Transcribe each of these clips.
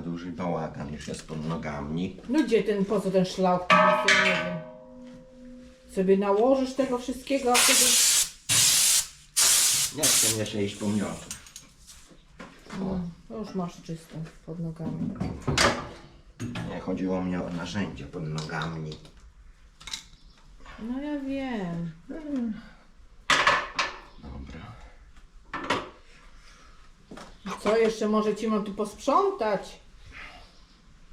za duży bałagan już jest pod nogami. No gdzie ten, po co ten ja nie wiem. Sobie nałożysz tego wszystkiego, a wtedy... Nie chcę jeszcze iść po miotu. No, to już masz czysto pod nogami. Nie, chodziło mnie o narzędzie pod nogami. No ja wiem. Dobra. Co jeszcze może ci mam tu posprzątać?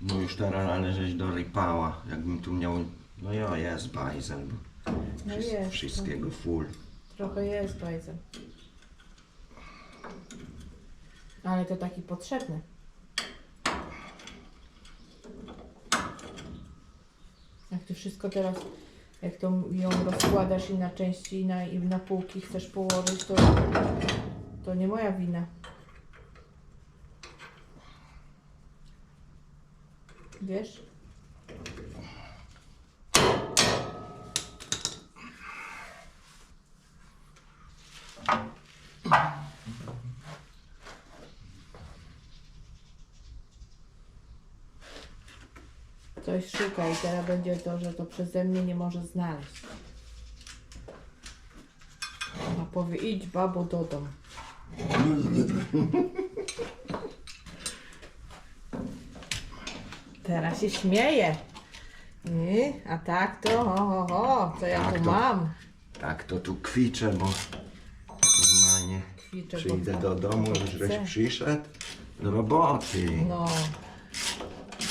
No już teraz należeć do rypała. Jakbym tu miał... No jo, jest bajzel. bo No wszys- jest, Wszystkiego full. Trochę jest bajzel. Ale to taki potrzebny. Jak ty wszystko teraz, jak to ją rozkładasz i na części i na, i na półki chcesz położyć, to, to nie moja wina. Wiesz? Coś szuka i teraz będzie to, że to przeze mnie nie może znaleźć. A powie, idź babo do domu. Teraz się śmieje. Nie? A tak to, ho, ho, ho, co ja Tak tu to- mam? Tak to tu kwiczę, bo normalnie Kwiczę, bo przyjdę tak- do domu, już żeś chcę. przyszedł do roboty. No.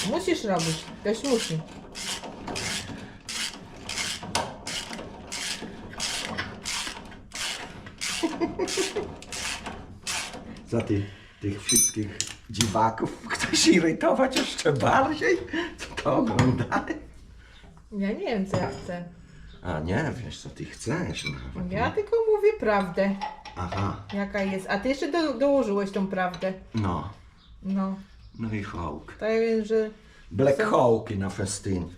Musisz robić. Ktoś musi. Za ty, tych wszystkich dziwaków chcesz irytować jeszcze bardziej? Co to oglądali? Ja nie wiem, co ja chcę. A nie, wiesz co ty chcesz nawet. Ja tylko mówię prawdę, Aha, jaka jest. A ty jeszcze do, dołożyłeś tą prawdę. no. No. No i hołk. To ja wiem, że Black Hawki na festyn.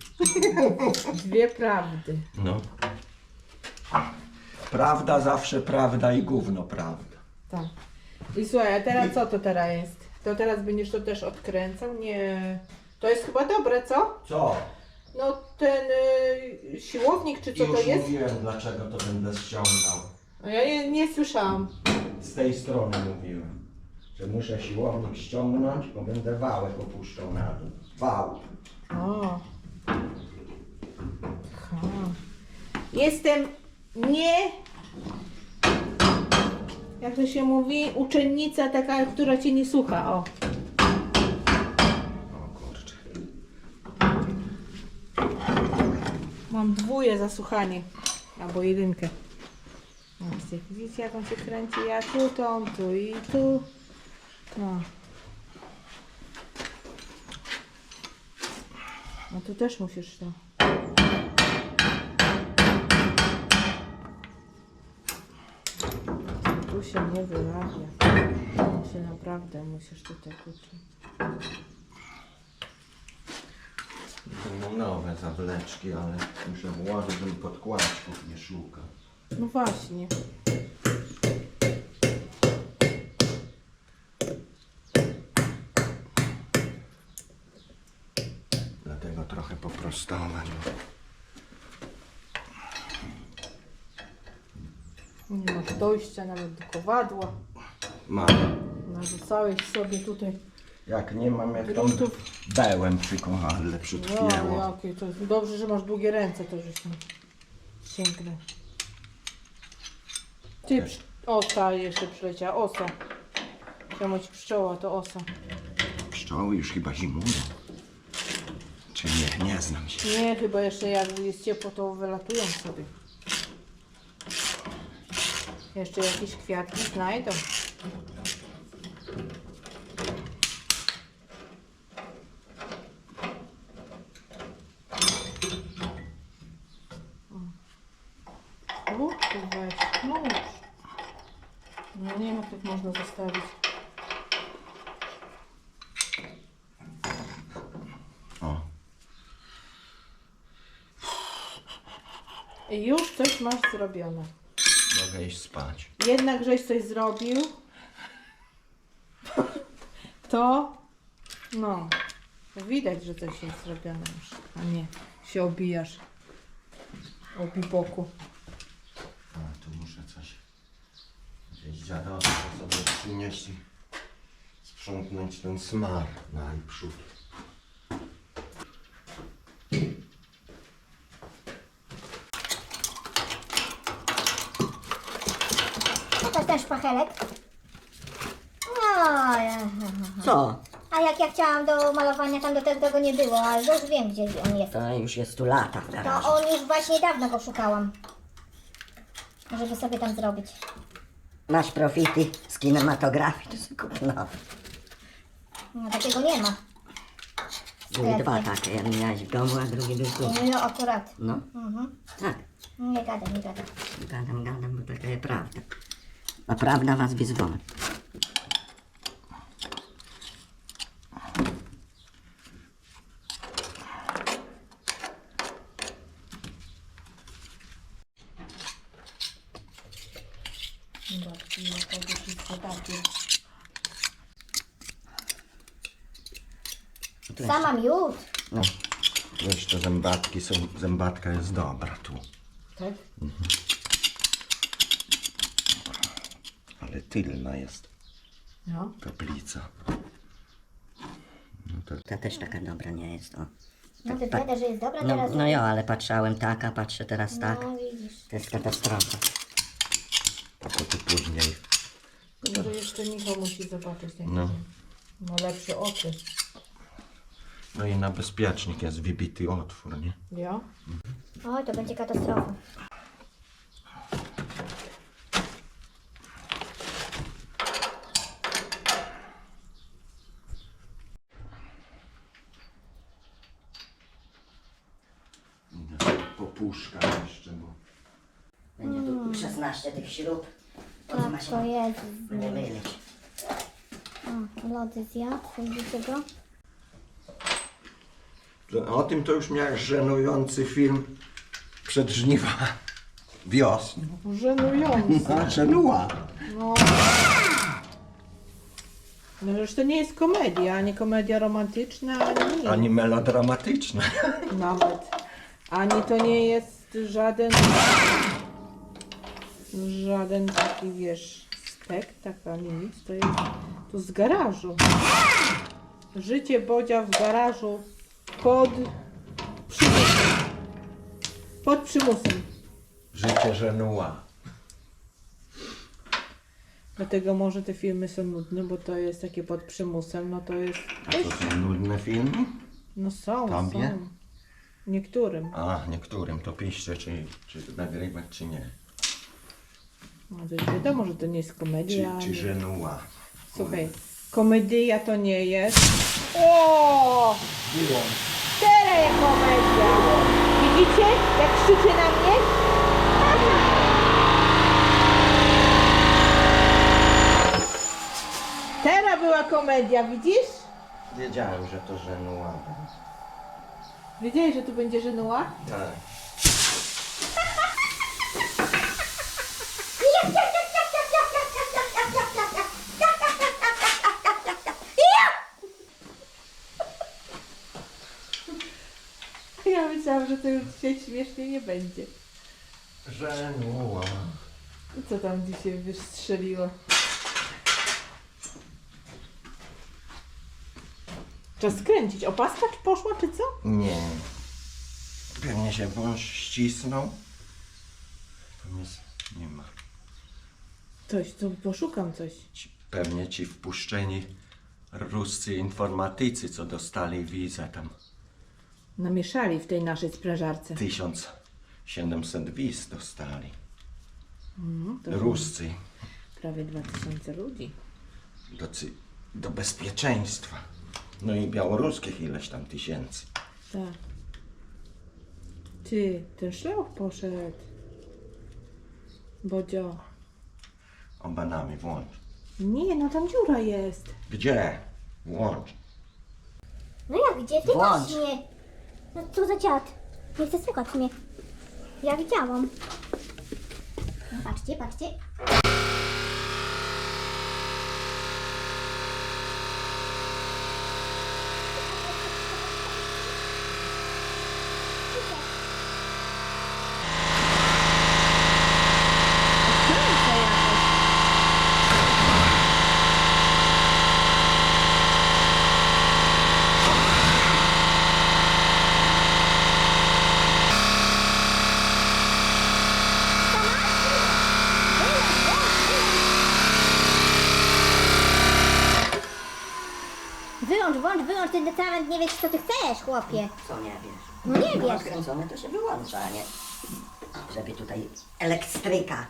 dwie prawdy. No. Prawda zawsze prawda i gówno prawda. Tak. I słuchaj, a teraz co to teraz jest? To teraz będziesz to też odkręcał? Nie. To jest chyba dobre, co? Co? No ten y, siłownik, czy co Już to jest? mówiłem dlaczego to będę ściągał. No ja nie, nie słyszałam. Z tej strony mówiłem. Że muszę siłownik ściągnąć, bo będę wałek opuszczał na dół. Wał. O. Ha. Jestem nie. Jak to się mówi? Uczennica taka, która cię nie słucha. O. O kurczę. Mam dwóje za słuchanie. Albo jedynkę. No, widzicie, jak on się kręci? Ja tu, on tu i tu. No. No tu też musisz to. Tu się nie wyrabia. Tu się naprawdę musisz tutaj uczyć. Będą nowe zawleczki, ale muszę włożyć, żebym podkładków nie szukał. No właśnie. Dlatego trochę poprostować. Nie masz dojścia nawet do kowadła. Mam. Narzucałeś sobie tutaj. Jak nie mam, jak tam Gruntów. bełem przy kowadle No, przytknięło. jakie to. Dobrze, że masz długie ręce, to żeś tam sięgnął. Ty, psz- osa jeszcze przyleciała, osa. Chciałam ci pszczoła, to osa. Pszczoły już chyba zimują. Czy nie? Nie znam się. Nie, chyba jeszcze jak jest ciepło, to wylatują sobie. Jeszcze jakieś kwiatki znajdą. U, tu weź, nóż. No nie wiem, jak tak można zostawić. I już coś masz zrobione. Mogę iść spać. Jednak żeś coś zrobił, to No. Widać, że coś jest zrobione już, a nie się obijasz o pipoku. A, tu muszę coś gdzieś dziadowe to sobie przynieść i sprzątnąć ten smar najprzód. To ten szpachelek. No, ja- Co? a jak ja chciałam do malowania, tam do tego, nie było, ale już wiem, gdzie on jest. To już jest tu lata w garażu. To on już właśnie dawno go szukałam. Żeby sobie tam zrobić. Masz profity z kinematografii, to sobie kup nowy. No takiego nie ma. Były dwa takie, jeden miałeś w domu, a drugi był tu. No akurat. No, Mhm. tak. Nie gadam, nie gadam. Gadam, gadam, bo taka jest prawda. A prawda was wyzwoli. Sama miód. No, Jeszcze zębatki są, zębatka jest dobra tu, Tak? Ale tylna jest No. kaplica. No to ta też taka dobra nie jest, o. No ty wiadomo, że jest dobra No, teraz. no jo, ale patrzałem tak, a patrzę teraz tak. No widzisz. To jest katastrofa. a to tu później. Może jeszcze Michał musi zobaczyć. jak No. Ma lepsze oczy. No i na bezpiecznik jest wybity otwór, nie? Ja? Oj, to będzie katastrofa. Popuszka jeszcze, bo... Będzie tu 16 tych śrub. To ma Tak, się to jest. nie mylić. O, lody zjadł, widzicie go? O tym to już miałeś żenujący film przed żniwa wiosny. Żenujące. A, żenuła. No. No to nie jest komedia, ani komedia romantyczna, ani nic. Ani melodramatyczna. Nawet. Ani to nie jest żaden żaden taki, wiesz, spektakl, ani nic. To jest to z garażu. Życie Bodzia w garażu pod przymusem. Pod przymusem. Życie żenuła. Dlatego może te filmy są nudne, bo to jest takie pod przymusem, no to jest... A to są nudne filmy? No są, Tobie? są. Niektórym. A, niektórym to piszcie, czy, czy nagrywać, czy nie. No to wiadomo, że to nie jest Czy, komedia. czy nie- żenuła. Słuchaj, komedia to nie jest. O! Było. Teraz komedia! Widzicie, jak krzyczy na mnie? Teraz była komedia, widzisz? Wiedziałem, że to żenuła. Wiedziałeś, że tu będzie żenuła? Tak. Ja myślałam, że to już dzisiaj śmiesznie nie będzie. Żenuła. Co tam dzisiaj wystrzeliło? Czas skręcić. Opaska czy poszła, czy co? Nie. Pewnie się wąż ścisnął. Tam jest, nie ma. Coś, to poszukam coś. Ci, pewnie ci wpuszczeni ruscy informatycy, co dostali wizę tam. Namieszali w tej naszej sprężarce. 1700 wiz dostali. No, to Ruscy. prawie 2000 ludzi. Do, cy- do bezpieczeństwa. No i białoruskich ileś tam tysięcy. Tak. Ty, ten szlauch poszedł. Bodzio. Obanami włącz. Nie, no tam dziura jest. Gdzie? Włącz. No jak gdzie? Ty Włącz. mnie. No co za dziad. Nie chce słuchać mnie. Ja widziałam. No patrzcie, patrzcie. Wyłącz ten decament, nie wiesz co ty chcesz, chłopie. Co nie wiesz? No nie wiesz. rozkręcone to się wyłącza, a nie? Żeby tutaj elektryka.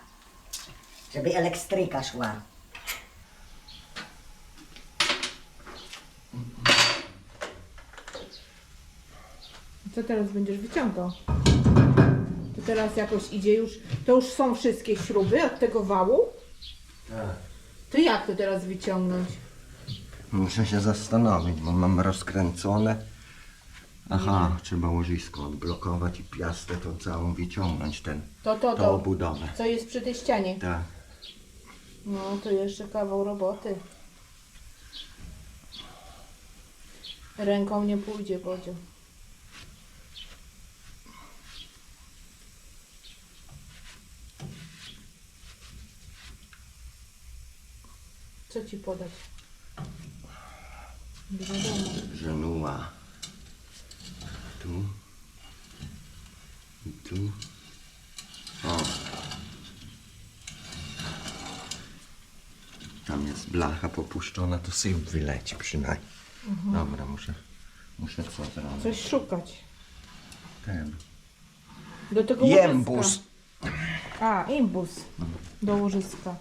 Żeby elektryka szła. Co teraz będziesz wyciągał? To teraz jakoś idzie już, to już są wszystkie śruby od tego wału? Tak. To jak to teraz wyciągnąć? Muszę się zastanowić, bo mam rozkręcone. Aha, trzeba łożysko odblokować i piastę tą całą wyciągnąć, ten, To, to, tą to, obudowę. co jest przy tej ścianie. Tak. No, to jeszcze kawał roboty. Ręką nie pójdzie, Bodziu. Co ci podać? Żenuła. Tu. I tu. O. Tam jest blacha popuszczona, to syp wyleci przynajmniej. Dobra, muszę, muszę co zrobić? Coś szukać. Ten. Do tego Jembus. łożyska. A, imbus. Do łożyska.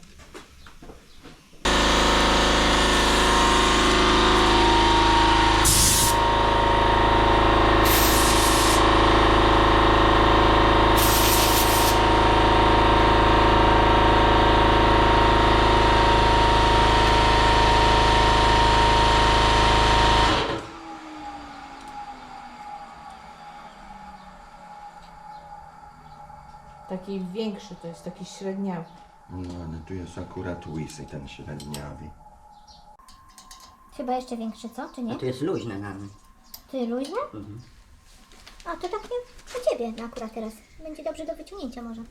Taki większy to jest, taki średniawy. No, ale tu jest akurat łysy ten średniawy. Chyba jeszcze większy, co? Czy A nie? to jest luźne na mnie. Ty luźne? A to tak nie dla ciebie akurat teraz. Będzie dobrze do wyciągnięcia może.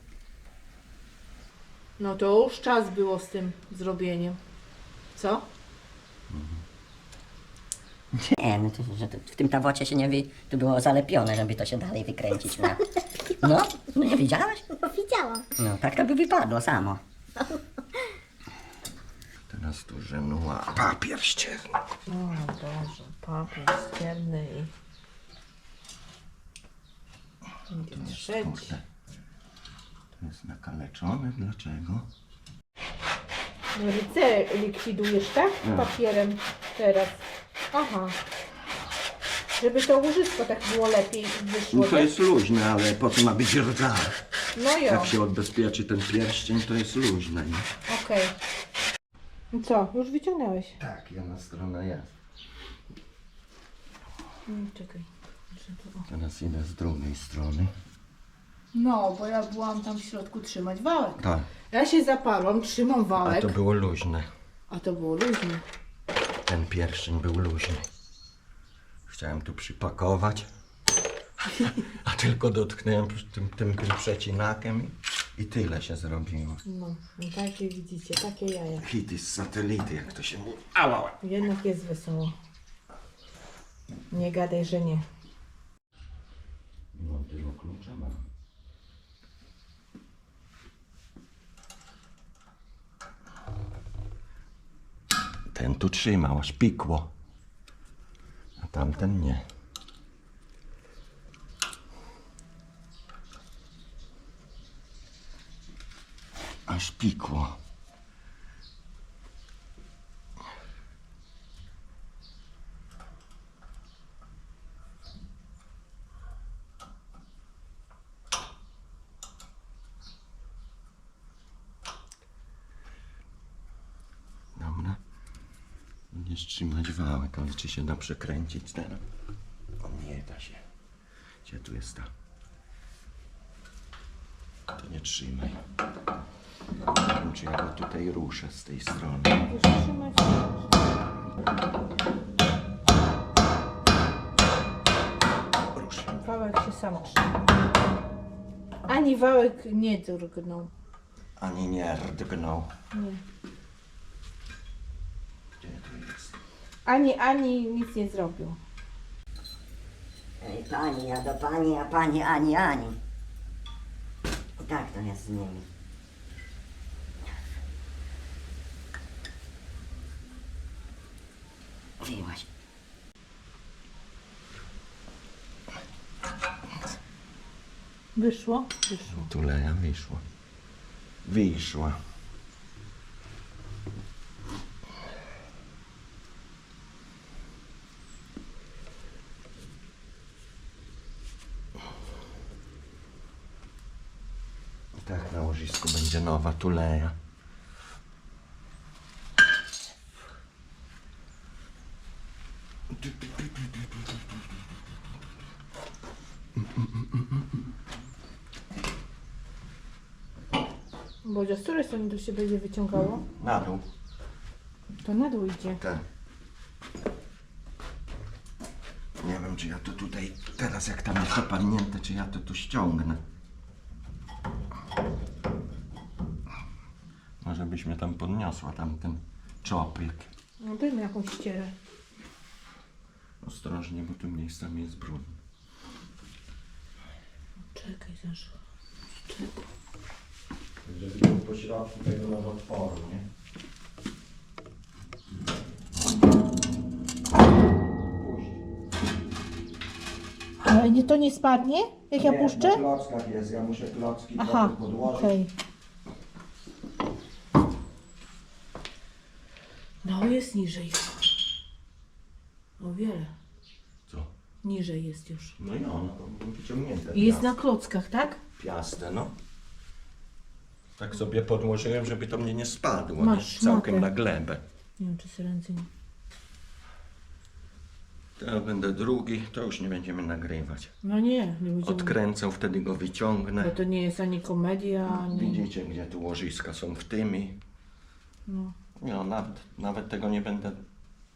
No to już czas było z tym zrobieniem. Co? Nie, no to, że to w tym tawocie się nie wi... Tu było zalepione, żeby to się dalej wykręcić na... No, no nie widziałaś? No widziałam. No, tak to by wypadło samo. Teraz tu żenuła. Papier ścierny. O Boże, papier ścierny i... Trzeci. Kurde. To jest nakaleczone. Dlaczego? No Ryce likwidujesz, tak? Papierem teraz. Aha. Żeby to łożysko tak było lepiej wyszło. No to tak? jest luźne, ale po co ma być rdza? No jo, Jak się odbezpieczy ten pierścień, to jest luźne, nie? okej. Co, już wyciągnąłeś? Tak, jedna strona jest. Mm, Czekaj. Muszę tu- o. Teraz idę z drugiej strony. No, bo ja byłam tam w środku trzymać wałek. Tak. Ja się zaparłam, trzymam A wałek, to było luźne. a to było luźne. Ten pierścień był luźny. Chciałem tu przypakować, a tylko dotknąłem tym, tym, tym przecinakiem i, i tyle się zrobiło. No, i takie widzicie, takie jaja. Hity z satelity, jak to się mówi. Ała! Jednak jest wesoło. Nie gadaj, że nie. No, tego klucza mam. Ten tu trzymał, aż pikło. A tamten nie. Aż pikło. Dobra. Będziesz trzymać wałek, ale czy się da przekręcić teraz? O, nie da się. Gdzie tu jest ta? To nie trzymaj. Nie wiem, czy ja go tutaj ruszę z tej strony. Ruszę. Wałek się sam trzyma. Ani wałek nie drgnął. Ani nie rdgnął. Nie. Ani, ani nic nie zrobił. Ej, pani, ja do pani, a pani ani, ani. I tak to jest z nimi. Wyjłaś. Wyszło? Wyszło. Tuleja wyszła. Wyszła. Nowa tuleja. Bodzio, z której strony to się będzie wyciągało? Na dół. To na dół idzie. Tak. Nie wiem, czy ja to tutaj, teraz jak tam jest opadnięte, czy ja to tu ściągnę. Może byś mnie tam podniosła, tam ten czoplik. No dajmy jakąś ścierę. Ostrożnie, bo tu miejscami jest brudno. Czekaj, zaszło. Żeby tu po środku tego nowotworu, nie? Ale nie, to nie spadnie, jak ja Nie, puszczę? Na klockach jest, ja muszę klocki Aha, trochę podłożyć. okej. No, jest niżej. O wiele. Co? Niżej jest już. No i ono, to było wyciągnięte. I jest piast- na klockach, tak? Piastę, no. Tak sobie podłożyłem, żeby to mnie nie spadło. Masz nie? Całkiem na glebę. Nie wiem, czy sobie ręce nie... Teraz będę drugi, to już nie będziemy nagrywać. No nie, nie będziemy... Odkręcę, wtedy go Bo wyciągnę. to nie jest ani komedia, ani... Widzicie, gdzie tu łożyska są w tymi. No. No, nawet, nawet tego nie będę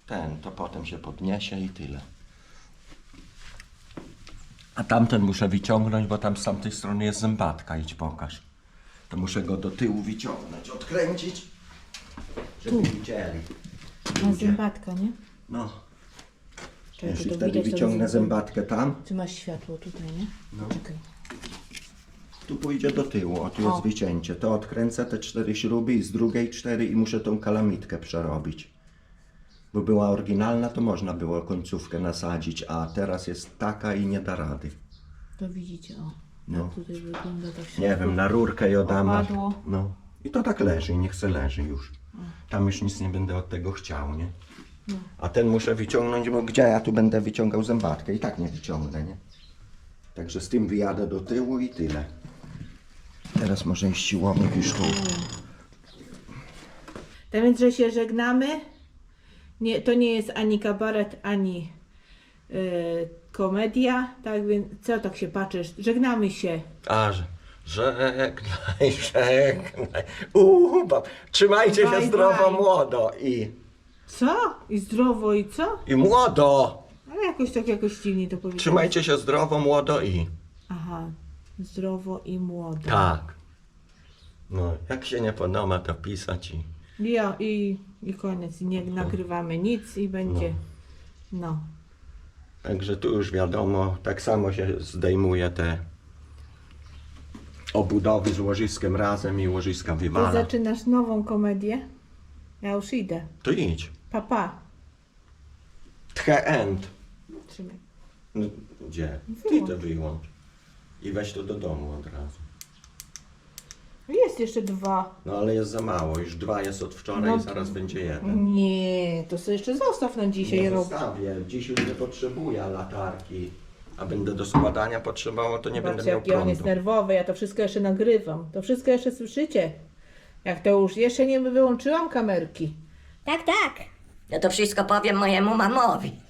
ten, to potem się podniesie i tyle. A tamten muszę wyciągnąć, bo tam z tamtej strony jest zębatka, idź pokaż. To muszę go do tyłu wyciągnąć, odkręcić, żeby widzieli. Na zębatka, nie? No, Czekaj, jeśli to wtedy widać, to wyciągnę zębatkę tam, Ty masz światło tutaj, nie? No. Czekaj. Tu pójdzie do tyłu, o tu jest O. wycięcie. To odkręcę te cztery śruby i z drugiej cztery i muszę tą kalamitkę przerobić. Bo była oryginalna, to można było końcówkę nasadzić, a teraz jest taka i nie da rady. To widzicie, o. No. Jak tutaj wygląda tak Nie wiem, na rurkę jodama. Opadło. No. I to tak leży, niech se leży już. Tam już nic nie będę od tego chciał, nie? No. A ten muszę wyciągnąć, bo gdzie ja tu będę wyciągał zębatkę? I tak nie wyciągnę, nie? Także z tym wyjadę do tyłu i tyle. Teraz może iść siłownik już tu. Tak więc, że się żegnamy. Nie, to nie jest ani kabaret, ani y, komedia. Tak więc, co tak się patrzysz? Żegnamy się. A, że... Żegnaj, żegnaj. Uuu, bab- trzymajcie się Bye, zdrowo, bye. młodo i... Co? I zdrowo i co? I młodo! Ale jakoś tak jakoś dziwnie to powiedziałeś. Trzymajcie się zdrowo, młodo i... Aha. Zdrowo i młodo. Tak. No, jak się nie podoba, to pisać i... Ja, i, I koniec. Nie nagrywamy nic i będzie. No. Także tu już wiadomo, tak samo się zdejmuje te obudowy z łożiskiem razem i łożyska Ty wywala. zaczynasz nową komedię. Ja już idę. To idź. Papa. Pa. Tche end. Trzymaj. No, gdzie? Ty Wyłącz. to wyłącz. I weź to do domu od razu. Jest jeszcze dwa. No ale jest za mało, już dwa jest od wczoraj No. i zaraz będzie jeden. Nie, to sobie jeszcze zostaw na dzisiaj Nie zostawię, dziś już nie potrzebuję latarki. A będę do składania potrzebował, to nie będę miał jaki on jest prądu. nerwowy. Ja to wszystko jeszcze nagrywam. To wszystko jeszcze słyszycie. Jak to już jeszcze nie wyłączyłam kamerki. Tak, tak. Ja to wszystko powiem mojemu mamowi.